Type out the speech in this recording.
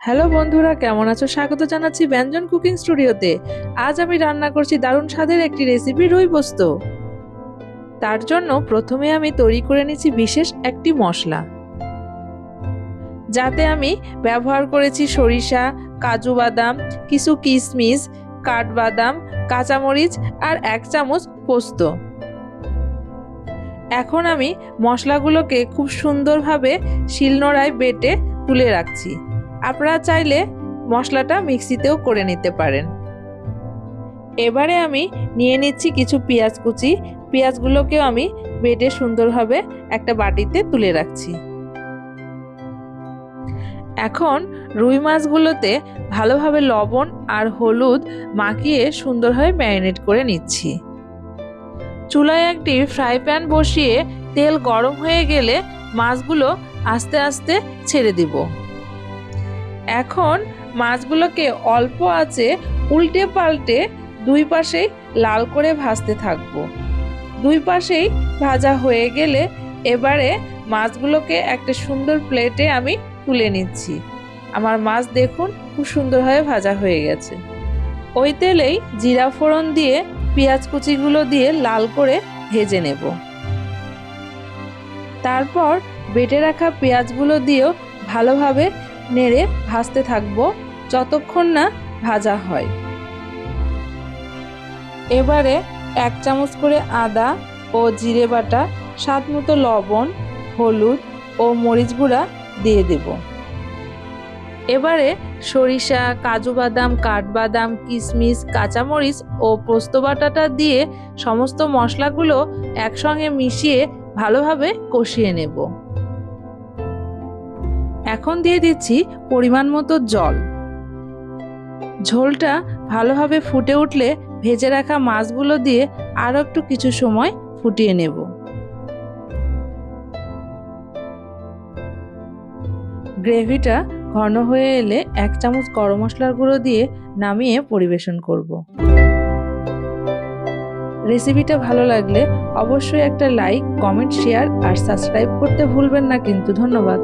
Hello বন্ধুরা, কেমন আছো? স্বাগত জানাচ্ছি ব্যঞ্জন কুকিং স্টুডিওতে। আজ আমি রান্না করছি দারুণ স্বাদের একটি রেসিপি রুই পোস্ত। তার জন্য প্রথমে আমি তৈরি করে নিচ্ছি বিশেষ একটি মশলা। যাতে আমি ব্যবহার করেছি সরিষা, কাজু বাদাম, কিছু কিশমিশ কাঠবাদাম, কাঁচামরিচ আর এক চামচ পোস্ত। এখন আমি মশলাগুলোকে খুব সুন্দরভাবে শিলনোড়ায় বেটে তুলে রাখছি। আপনারা চাইলে মশলাটা মিক্সিতেও করে নিতে পারেন। এবারে আমি নিয়ে নিচ্ছি কিছু পেঁয়াজ কুচি। পেঁয়াজগুলোকেও আমি বেটে সুন্দরভাবে একটা বাটিতে তুলে রাখছি। এখন রুই মাছগুলোতে ভালোভাবে লবণ আর হলুদ মাখিয়ে সুন্দরভাবে ম্যারিনেট করে নিচ্ছি। চুলায় একটি ফ্রাই প্যান বসিয়ে তেল গরম হয়ে গেলে মাছগুলো আস্তে আস্তে ছেড়ে দিব। এখন মাছগুলোকে অল্প আছে উল্টে পাল্টে দুই পাশেই লাল করে ভাজতে থাকব। দুই পাশেই ভাজা হয়ে গেলে এবারে মাছগুলোকে একটা সুন্দর প্লেটে আমি তুলে নিচ্ছি। আমার মাছ দেখুন খুব সুন্দরভাবে ভাজা হয়ে গেছে। ওই তেলেই জিরা ফোড়ন দিয়ে, পেঁয়াজ কুচিগুলো দিয়ে লাল করে ভেজে নেব। তারপর বেটে রাখা পেঁয়াজগুলো দিয়েও ভালোভাবে নেড়ে ভাজতে থাকব, যতক্ষণ না ভাজা হয়। এবারে এক চামচ করে আদা ও জিরে বাটা, স্বাদ মতো লবণ, হলুদ ও মরিচ গুঁড়া দিয়ে দেব। এবারে সরিষা, কাজু বাদাম, কাঠবাদাম কিশমিশ কাঁচামরিচ ও পোস্ত বাটাটা দিয়ে সমস্ত মশলাগুলো একসঙ্গে মিশিয়ে ভালোভাবে কষিয়ে নেব। এখন দিয়ে দিচ্ছি পরিমাণ মতো জল। ঝোলটা ভালোভাবে ফুটে উঠলে ভেজে রাখা মাছগুলো দিয়ে আরও একটু কিছু সময় ফুটিয়ে নেব। গ্রেভিটা ঘন হয়ে এলে এক চামচ গরম মশলার গুঁড়ো দিয়ে নামিয়ে পরিবেশন করব। রেসিপিটা ভালো লাগলে অবশ্যই একটা লাইক, কমেন্ট, শেয়ার আর সাবস্ক্রাইব করতে ভুলবেন না কিন্তু ধন্যবাদ।